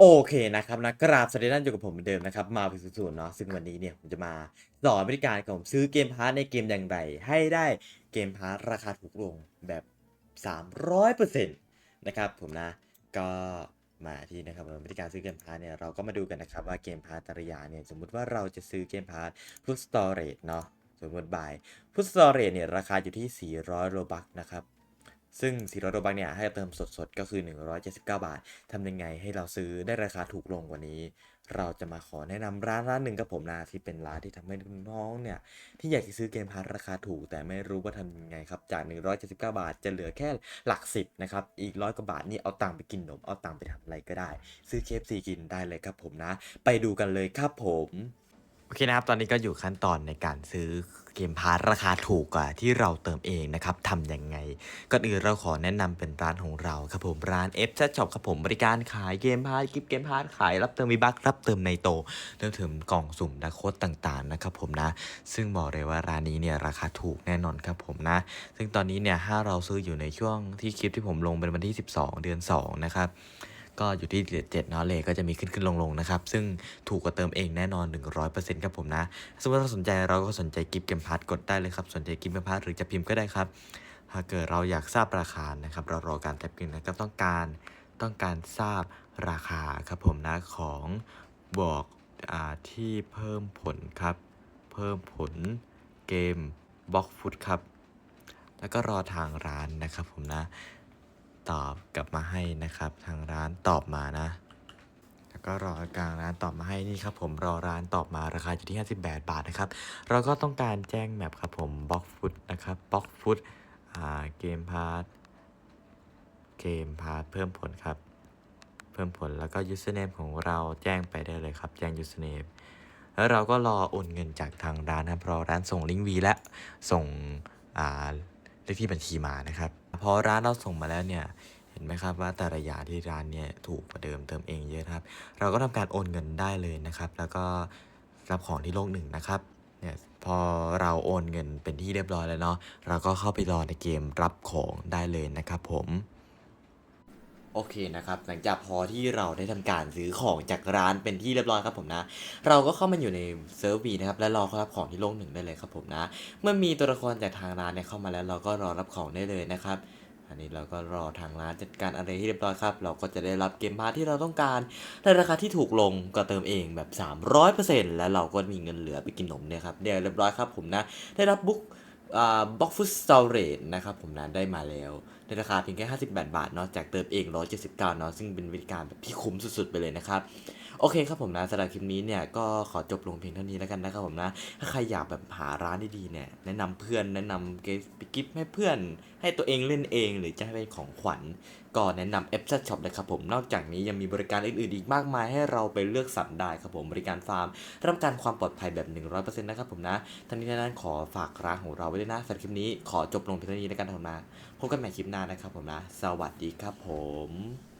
โอเคนะครับนะกราบสวัสดีท่านอยู่กับผมเหมือนเดิมนะครับมาเป็นศูนย์เนาะซึ่งวันนี้เนี่ยผมจะมาสอนบริการของผมซื้อเกมพาร์ทในเกมอย่างไรให้ได้เกมพาร์ทราคาถูกลงแบบ 300%นะครับผมนะก็มาที่นะครับบริการซื้อเกมพาร์ทเนี่ยเราก็มาดูกันนะครับว่าเกมพาร์ทแต่ละอย่างเนี่ยสมมุติว่าเราจะซื้อเกมพาร์ทพุทสตอเรจเนาะสมมติบายพุทสตอเรจเนี่ยราคาอยู่ที่ 400โรบัคนะครับ ซึ่ง400โรบัคเนี่ยให้เติมสดๆ ก็คือ 179 บาททำยังไงให้เราซื้อได้ราคาถูกลงกว่านี้ เราจะมาขอแนะนำร้านร้านหนึ่งกับผมนะที่เป็นร้านที่ทำให้น้องเนี่ย ที่อยากจะซื้อเกมพาร์ราคาถูก แต่ไม่รู้ว่าทำยังไงครับ จาก 179 บาทจะเหลือแค่หลักสิบนะครับ อีกร้อยกว่าบาทนี่เอาตังค์ไปกินนมเอาตังค์ไปทำอะไรก็ได้ ซื้อเคฟซีกินได้เลยครับผมนะ ไปดูกันเลยครับผม โอเคนะครับ ตอนนี้ก็อยู่ขั้นตอนในการซื้อเกมพาร์ทราคาถูกกว่าที่เราเติมเองนะครับทำยังไง ก่อนอื่นเราขอแนะนำเป็นร้านของเราครับผมร้าน F ช็อปครับผมบริการขายเกมพาร์ทกิฟเกมพาร์ทขายรับเติมวีบัครับเติมในโตรวมถึงกล่องสุ่มและโค้ดต่างๆนะครับผมนะ ซึ่งบอกเลยว่าร้านนี้เนี่ยราคาถูกแน่นอนครับผมนะ ซึ่งตอนนี้เนี่ยถ้าเราซื้ออยู่ในช่วงที่คลิปที่ผมลงเป็นวันที่ 12 เดือน 2 นะครับ ก็อยู่ที่เจ็ดเนาะเลก็จะมีขึ้นขึ้นลงลงนะครับ ซึ่งถูกกว่าเติมเองแน่นอน 100%ครับผมนะสมมติเราสนใจเราก็สนใจกิฟต์เกมพาร์ทกดได้เลยครับสนใจกิฟต์เกมพาร์ทหรือจะพิมพ์ก็ได้ครับถ้าเกิดเราอยากทราบราคานะครับ เรารอการแท็บพิมพ์นะครับต้องการต้องการทราบราคาครับผมนะของบอกอาที่เพิ่มผลครับ เพิ่มผลเกมบล็อกฟุตครับ แล้วก็รอทางร้านนะครับผมนะ ตอบกลับมาให้นะครับ ทางร้านตอบมานะ แล้วก็รอกลางร้านตอบมาให้นี่ครับผมรอร้านตอบมาราคาอยู่ที่ 58 บาทนะครับ เราก็ต้องการแจ้งแมปครับผมบล็อกฟุตนะครับบล็อกฟุตเกมพาร์ทเกมพาร์ทเพิ่มผลครับ เพิ่มผลแล้วก็ username ของเราแจ้งไปได้เลยครับ แจ้ง username แล้วเราก็รอโอนเงินจากทางร้านนะครับรอร้านส่งลิงก์วีและส่งเลขที่บัญชีมานะครับ พอร้านเราส่งมาแล้วเนี่ยเห็นไหมครับว่าแต่ละอย่างที่ร้านเนี่ยถูกกว่าเดิมเติมเองเยอะนะครับ เราก็ทำการโอนเงินได้เลยนะครับ แล้วก็รับของที่โลกหนึ่งนะครับเนี่ยพอเราโอนเงินเป็นที่เรียบร้อยแล้วเนาะเราก็เข้าไปรอในเกมรับของได้เลยนะครับผม โอเคนะครับหลังจากพอที่เราได้ทำการซื้อของจากร้านเป็นที่เรียบร้อยครับผมนะ เราก็เข้ามาอยู่ในเซิร์ฟวีนะครับและรอเขารับของที่โลกหนึ่งได้เลยครับผมนะ เมื่อมีตัวละครจากทางร้านเนี่ยเข้ามาแล้ว เราก็รอรับของได้เลยนะครับอันนี้เราก็รอทางร้านจัดการอะไรที่เรียบร้อยครับ เราก็จะได้รับเกมพาร์ทที่เราต้องการในราคาที่ถูกลงก็เติมเองแบบ 300%แล้วเราก็มีเงินเหลือไปกินนมเนี่ยครับเดี๋ยวเรียบร้อยครับผมนะ ได้รับบุ๊ก บ็อกฟุตสตอเรจนะครับผมนะได้มาแล้ว ในราคาเพียงแค่ 58 บาทเนาะจากเติมเอง 179เนาะซึ่งเป็นวิธีการแบบที่คุ้มสุดๆ ไปเลยนะครับ โอเคครับผมนะสำหรับคลิปนี้เนี่ยก็ขอจบลงเพียงเท่านี้แล้วกันนะครับผมนะ ถ้าใครอยากแบบหาร้านดีๆเนี่ยแนะนำเพื่อนแนะนำเกไปกิฟต์ให้เพื่อน ให้ตัวเองเล่นเอง หรือจะให้เป็นของขวัญ ก็แนะนำ f อ Shop เลยครับผม นอกจากนี้ยังมีบริการอื่นๆอีกมากมายให้เราไปเลือกสรรได้ครับผมบริการฟาร์มรับกันความปลอดภัยแบบ 100%นะครับผมนะทั้งนี้ทั้งนั้นขอฝากร้านของเราไว้ด้วยนะสำหรับคลิปนี้ขอจบลงเพียงเท่านี้แล้วกันครับผมนะพบกันใหม่คลิปหน้านะครับผมนะ สวัสดีครับผม